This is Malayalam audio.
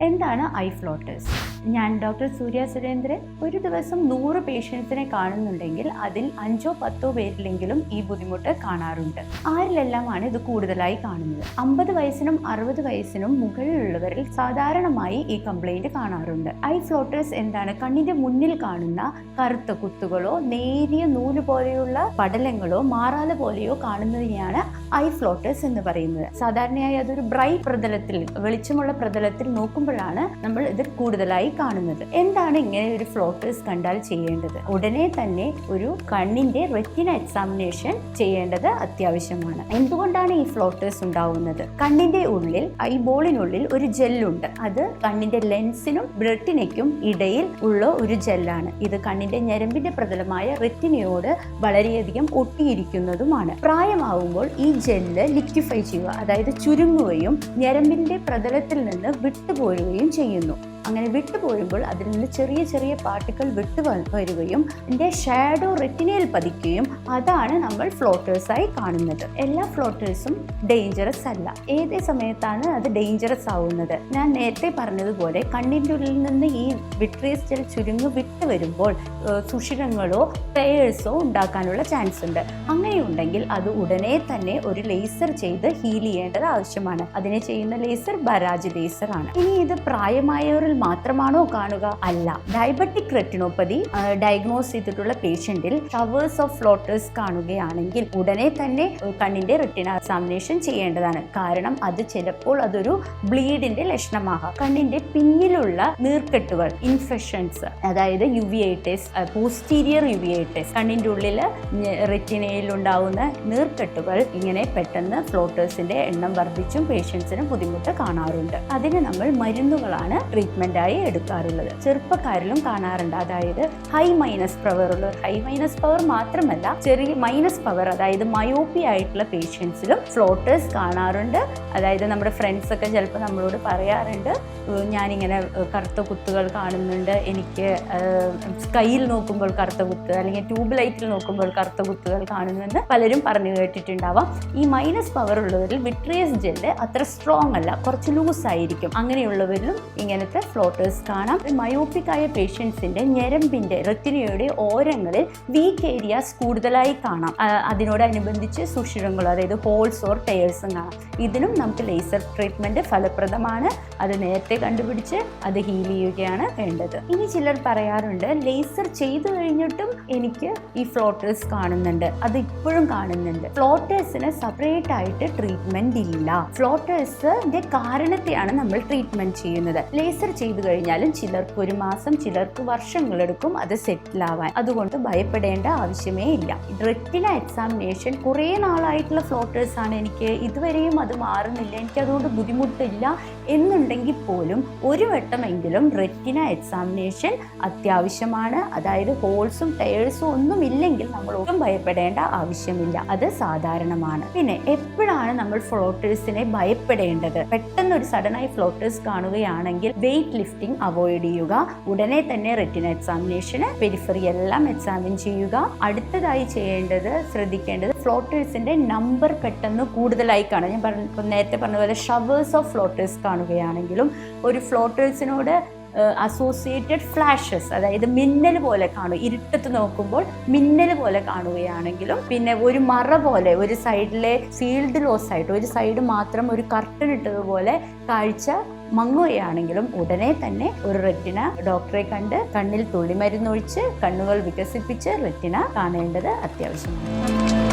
എന്താണ് ഐ ഫ്ലോട്ടേഴ്സ്? ഞാൻ ഡോക്ടർ സൂര്യ സുരേന്ദ്രൻ ഒരു ദിവസം നൂറ് പേഷ്യൻസിനെ കാണുന്നുണ്ടെങ്കിൽ അതിൽ അഞ്ചോ പത്തോ പേരിലെങ്കിലും ഈ ബുദ്ധിമുട്ട് കാണാറുണ്ട്. ആരിലെല്ലാമാണ് ഇത് കൂടുതലായി കാണുന്നത്? അമ്പത് വയസ്സിനും അറുപത് വയസ്സിനും മുകളിലുള്ളവരിൽ സാധാരണമായി ഈ കംപ്ലൈന്റ് കാണാറുണ്ട്. ഐ ഫ്ലോട്ടേഴ്സ് എന്താണ് കണ്ണിന്റെ മുന്നിൽ കാണുന്ന കറുത്ത കുത്തുകളോ നേരിയ നൂൽ പോലെയുള്ള പടലങ്ങളോ മാറാല പോലെയോ കാണുന്നതിനെയാണ് ഐ ഫ്ലോട്ടേഴ്സ് എന്ന് പറയുന്നത്. സാധാരണയായി അതൊരു ബ്രൈറ്റ് പ്രതലത്തിൽ വെളിച്ചമുള്ള പ്രതലത്തിൽ നോക്കുമ്പോഴാണ് നമ്മൾ ഇത് കൂടുതലായി കാണുന്നത്. എന്താണ് ഇങ്ങനെ ഒരു ഫ്ലോട്ടേഴ്സ് കണ്ടാൽ ചെയ്യേണ്ടത്? ഉടനെ തന്നെ ഒരു കണ്ണിന്റെ റെറ്റിന എക്സാമിനേഷൻ ചെയ്യേണ്ടത് അത്യാവശ്യമാണ്. എന്തുകൊണ്ടാണ് ഈ ഫ്ലോട്ടേഴ്സ് ഉണ്ടാവുന്നത്? കണ്ണിന്റെ ഉള്ളിൽ ഐബോളിനുള്ളിൽ ഒരു ജെല്ലുണ്ട് അത് കണ്ണിന്റെ ലെൻസിനും റെറ്റിനയ്ക്കും ഇടയിൽ ഉള്ള ഒരു ജെല്ലാണ് ഇത് കണ്ണിന്റെ ഞരമ്പിന്റെ പ്രതലമായ റെറ്റിനയോട് വളരെയധികം ഒട്ടിയിരിക്കുന്നതുമാണ്. പ്രായമാവുമ്പോൾ ഈ ജെല്ല് ലിക്വിഫൈ ചെയ്യുക അതായത് ചുരുങ്ങുകയും ഞരമ്പിന്റെ പ്രതലത്തിൽ നിന്ന് വിട്ടുപോരുകയും ചെയ്യുന്നു അങ്ങനെ വിട്ടുപോരുമ്പോൾ അതിൽ നിന്ന് ചെറിയ ചെറിയ പാർട്ടിക്കിൾ വിട്ടു വരികയും അതിന്റെ ഷാഡോ റെറ്റിനയിൽ പതിക്കുകയും അതാണ് നമ്മൾ ഫ്ലോട്ടേഴ്സായി കാണുന്നത്. എല്ലാ ഫ്ലോട്ടേഴ്സും ഡേഞ്ചറസ് അല്ല. ഏതേ സമയത്താണ് അത് ഡേഞ്ചറസ് ആവുന്നത്? ഞാൻ നേരത്തെ പറഞ്ഞതുപോലെ കണ്ണിന്റെ ഉള്ളിൽ നിന്ന് ഈ വിട്രിയസ് ജെൽ ചുരുങ്ങ് വിട്ടു വരുമ്പോൾ സുഷിരങ്ങളോ പ്രേയേഴ്സോ ഉണ്ടാക്കാനുള്ള ചാൻസ് ഉണ്ട്. അങ്ങനെയുണ്ടെങ്കിൽ അത് ഉടനെ തന്നെ ഒരു ലേസർ ചെയ്ത് ഹീൽ ചെയ്യേണ്ടത് ആവശ്യമാണ്. അതിനെ ചെയ്യുന്ന ലേസർ ബരാജ് ലേസർ ആണ്. ഇനി ഇത് പ്രായമായവരിൽ മാത്രമാണോ കാണുക? അല്ല. ഡയബറ്റിക് റെറ്റിനോപ്പതി ഡയഗ്നോസ് ചെയ്തിട്ടുള്ള പേഷ്യന്റിൽ ഷവേഴ്സ് ഓഫ് ഫ്ലോട്ടേഴ്സ് കാണുകയാണെങ്കിൽ ഉടനെ തന്നെ കണ്ണിന്റെ റെറ്റിന എക്സാമിനേഷൻ ചെയ്യേണ്ടതാണ്. കാരണം അത് ചിലപ്പോൾ അതൊരു ബ്ലീഡിന്റെ ലക്ഷണമാകാം. കണ്ണിന്റെ പിന്നിലുള്ള നീർക്കെട്ടുകൾ ഇൻഫെക്ഷൻസ് അതായത് യുവിയൈറ്റിസ് പോസ്റ്റീരിയർ യുവിയൈറ്റിസ് കണ്ണിന്റെ ഉള്ളിൽ റെറ്റിനയിൽ ഉണ്ടാവുന്ന നീർക്കെട്ടുകൾ ഇങ്ങനെ പെട്ടെന്ന് ഫ്ലോട്ടേഴ്സിന്റെ എണ്ണം വർദ്ധിച്ചും പേഷ്യൻസിന് ബുദ്ധിമുട്ട് കാണാറുണ്ട്. അതിന് നമ്മൾ മരുന്നുകളാണ് ട്രീറ്റ്മെന്റ് ആയി എടുക്കാറുള്ളത്. ചെറുപ്പക്കാരിലും കാണാറുണ്ട്. അതായത് ഹൈ മൈനസ് പവർ ഉള്ളവർ ഹൈ മൈനസ് പവർ മാത്രമല്ല ചെറിയ മൈനസ് പവർ അതായത് മയോപ്പി ആയിട്ടുള്ള പേഷ്യൻസിലും ഫ്ലോട്ടേഴ്സ് കാണാറുണ്ട്. അതായത് നമ്മുടെ ഫ്രണ്ട്സ് ഒക്കെ ചിലപ്പോൾ നമ്മളോട് പറയാറുണ്ട് "ഏഹ് ഞാനിങ്ങനെ കറുത്ത കുത്തുകൾ കാണുന്നുണ്ട്. എനിക്ക് കയ്യിൽ നോക്കുമ്പോൾ കറുത്ത കുത്ത് അല്ലെങ്കിൽ ട്യൂബ് ലൈറ്റിൽ നോക്കുമ്പോൾ കറുത്ത കുത്തുകൾ കാണുന്നുണ്ട്. പലരും പറഞ്ഞു കേട്ടിട്ടുണ്ടാവാം. ഈ മൈനസ് പവർ ഉള്ളവരിൽ വിട്രിയസ് ജെല്ല് അത്ര സ്ട്രോങ് അല്ല കുറച്ച് ലൂസ് ആയിരിക്കും. അങ്ങനെയുള്ളവരിലും ഇങ്ങനത്തെ ഫ്ലോട്ടേഴ്സ് കാണാം. മയോപ്പിക് ആയ പേഷ്യൻസിന്റെ ഞരമ്പിന്റെ റെറ്റിനയുടെ ഓരങ്ങളിൽ വീക്ക് ഏരിയാസ് കൂടുതലായി കാണാം. അതിനോടനുബന്ധിച്ച് സുഷിരങ്ങൾ അതായത് ഹോൾസ് ഓർ ടയേഴ്സും കാണാം. ഇതിനും നമുക്ക് ലേസർ ട്രീറ്റ്മെന്റ് ഫലപ്രദമാണ്. അത് നേരത്തെ കണ്ടുപിടിച്ച് അത് ഹീൽ ചെയ്യുകയാണ് വേണ്ടത്. ഇനി ചിലർ പറയാറുണ്ട് ലേസർ ചെയ്തു കഴിഞ്ഞിട്ടും എനിക്ക് ഈ ഫ്ലോട്ടേഴ്സ് കാണുന്നുണ്ട്. അത് ഇപ്പോഴും കാണുന്നുണ്ട്. ഫ്ലോട്ടേഴ്സിന് സെപ്പറേറ്റ് ആയിട്ട് ട്രീറ്റ്മെന്റ് ഇല്ല. ഫ്ലോട്ടേഴ്സിന്റെ കാരണത്തെയാണ് നമ്മൾ ട്രീറ്റ്മെന്റ് ചെയ്യുന്നത്. ലേസർ ചെയ്തു കഴിഞ്ഞാലും ചിലർക്ക് ഒരു മാസം ചിലർക്ക് വർഷങ്ങളെടുക്കും അത് സെറ്റിൽ ആവാൻ. അതുകൊണ്ട് ഭയപ്പെടേണ്ട ആവശ്യമേ ഇല്ല. റെറ്റിന എക്സാമിനേഷൻ കുറേ നാളായിട്ടുള്ള ഫ്ലോട്ടേഴ്സ് ആണ്. എനിക്ക് ഇതുവരെയും അത് മാറുന്നില്ല. എനിക്ക് അതുകൊണ്ട് ബുദ്ധിമുട്ടില്ല എന്നുണ്ടെങ്കിൽ പോലും ഒരു വട്ടമെങ്കിലും റെറ്റിന എക്സാമിനേഷൻ അത്യാവശ്യമാണ്. അതായത് ഹോൾസും ടയേഴ്സും ഒന്നും ഇല്ലെങ്കിൽ നമ്മൾ ഒട്ടും ഭയപ്പെടേണ്ട ആവശ്യമില്ല. അത് സാധാരണമാണ്. പിന്നെ എപ്പോഴാണ് നമ്മൾ ഫ്ലോട്ടേഴ്സിനെ ഭയപ്പെടേണ്ടത്? പെട്ടെന്ന് ഒരു സഡനായി ഫ്ലോട്ടേഴ്സ് കാണുകയാണെങ്കിൽ വെയിറ്റ് ലിഫ്റ്റിംഗ് അവോയ്ഡ് ചെയ്യുക. ഉടനെ തന്നെ റെറ്റിന എക്സാമിനേഷന് പെരിഫറി എല്ലാം എക്സാമിൻ ചെയ്യുക. അടുത്തതായി ചെയ്യേണ്ടത് ശ്രദ്ധിക്കേണ്ടത് ഫ്ലോട്ടേഴ്സിന്റെ നമ്പർ പെട്ടെന്ന് കൂടുതലായി കാണുക. ഞാൻ പറഞ്ഞ നേരത്തെ പറഞ്ഞതുപോലെ പോലെ ഷവേഴ്സ് ഓഫ് ഫ്ലോട്ടേഴ്സ് കാണുകയാണെങ്കിലും ഒരു ഫ്ലോട്ടേഴ്സിനോട് അസോസിയേറ്റഡ് ഫ്ലാഷസ് അതായത് മിന്നൽ പോലെ കാണും. ഇരുട്ടത്ത് നോക്കുമ്പോൾ മിന്നൽ പോലെ കാണുകയാണെങ്കിലും പിന്നെ ഒരു മറ പോലെ ഒരു സൈഡിലെ ഫീൽഡ് ലോസ് ആയിട്ട് ഒരു സൈഡ് മാത്രം ഒരു കർട്ടൻ ഇട്ടതുപോലെ കാഴ്ച മങ്ങുകയാണെങ്കിലും ഉടനെ തന്നെ ഒരു റെറ്റിന ഡോക്ടറെ കണ്ട് കണ്ണിൽ തുള്ളിമരുന്നൊഴിച്ച് കണ്ണുകൾ വികസിപ്പിച്ച് റെറ്റിന കാണേണ്ടത് അത്യാവശ്യമാണ്.